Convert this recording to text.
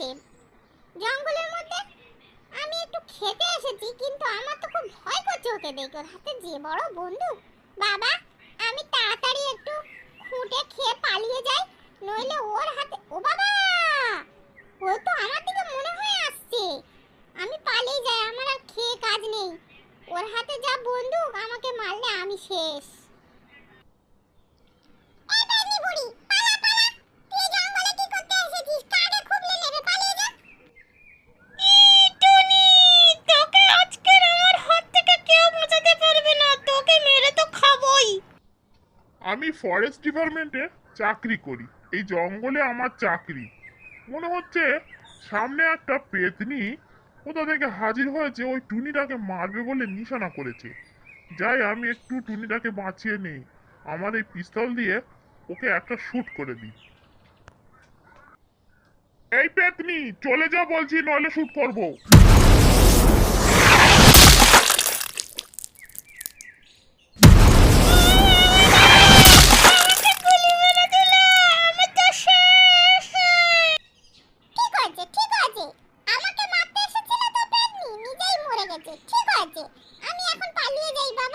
হচ্ছে জঙ্গলের মধ্যে আমি একটু খেতে এসেছি, কিন্তু আমার তো খুব ভয় করছে ওকে দেখে। ওর হাতে যে বড় বন্দুক। বাবা, আমি তাড়াতাড়ি একটু খুঁটে খেয়ে পালিয়ে যাই, নইলে ওর হাতে ও বাবা! ও তো আমার দিকে মনে হয়ে আসছে। আমি পালিয়ে যাই, আমার আর খেয়ে কাজ নেই। ওর হাতে যা বন্দুক, আমাকে মারলে আমি শেষ। আমি ফরেস্ট ডিপার্টমেন্টে চাকরি করি। এই জঙ্গলে আমার চাকরি। মনে হচ্ছে সামনে একটা পেতনি কোথা থেকে হাজির হয়েছে, ওই টুনিটাকে মারবে বলে নিশানা করেছে। যাই, আমি একটু টুনিটাকে বাঁচিয়ে নেই। আমার এই পিস্তল দিয়ে ওকে একটা শ্যুট করে দিই। এই পেতনি, চলে যা বলছি, নইলে শ্যুট করব। গেছে। ঠিক আছে আমি এখন পালিয়ে যাই বাবা।